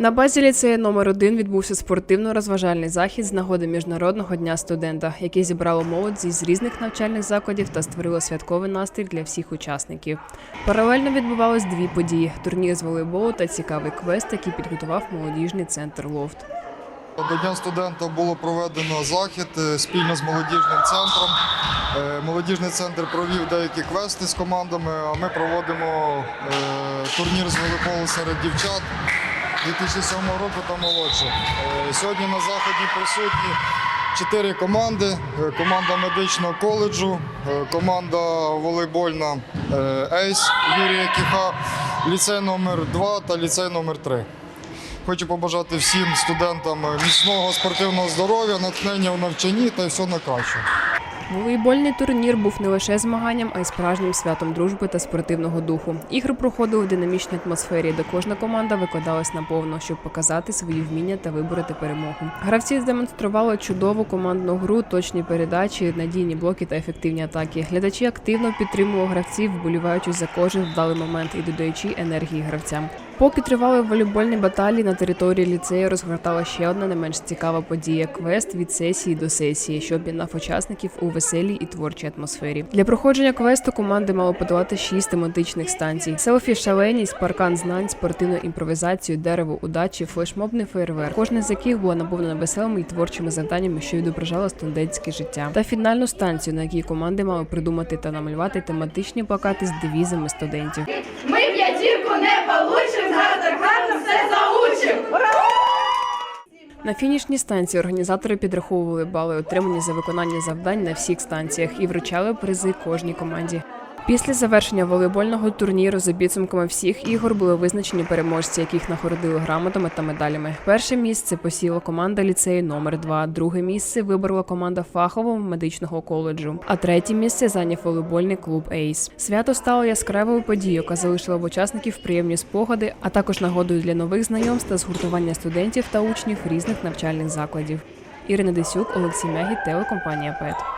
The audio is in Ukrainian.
На базі ліцею номер 1 відбувся спортивно-розважальний захід з нагоди міжнародного дня студента, який зібрало молодь зі з різних навчальних закладів та створило святковий настрій для всіх учасників. Паралельно відбувались дві події: турнір з волейболу та цікавий квест, який підготував молодіжний центр Лофт. До Дня студента було проведено захід е, спільно з молодіжним центром. Е, Молодіжний центр провів деякі квести з командами, а ми проводимо е, турнір з волейболу серед дівчат 2007 року та молодше. Е, Сьогодні на заході присутні чотири команди: Е, команда медичного коледжу, е, команда волейбольна Ейс Юрія Кіха, ліцей номер 2 та ліцей номер 3. Хочу побажати всім студентам міцного спортивного здоров'я, натхнення в навчанні та все на краще. Волейбольний турнір був не лише змаганням, а й справжнім святом дружби та спортивного духу. Ігри проходили в динамічній атмосфері, де кожна команда викладалась наповно, щоб показати свої вміння та вибороти перемогу. Гравці здемонстрували чудову командну гру, точні передачі, надійні блоки та ефективні атаки. Глядачі активно підтримували гравців, вболіваючи за кожен вдалий момент і додаючи енергії гравцям. Поки тривали волейбольні баталії на території ліцею, розгортала ще одна не менш цікава подія квест від сесії до сесії, що об'єднав учасників у веселій і творчій атмосфері. Для проходження квесту команди мали подолати шість тематичних станцій: селфі, шаленість, паркан знань, спортивну імпровізацію, дерево удачі, флешмобний фейерверк. Кожне з яких було наповнено веселими і творчими завданнями, що відображало студентське життя, та фінальну станцію, на якій команди мали придумати та намалювати тематичні плакати з девізами студентів. На фінішній станції організатори підраховували бали, отримані за виконання завдань на всіх станціях, і вручали призи кожній команді. Після завершення волейбольного турніру за підсумками всіх ігор були визначені переможці, яких нагородили грамотами та медалями. Перше місце посіла команда ліцею номер 2 друге місце виборола команда фахового медичного коледжу, а третє місце зайняв волейбольний клуб Ейс. Свято стало яскравою подією, яка залишила в учасників приємні спогади, а також нагодою для нових знайомств та згуртування студентів та учнів різних навчальних закладів. Ірина Десюк, Олексій Мягіт, телекомпанія ПЕТ.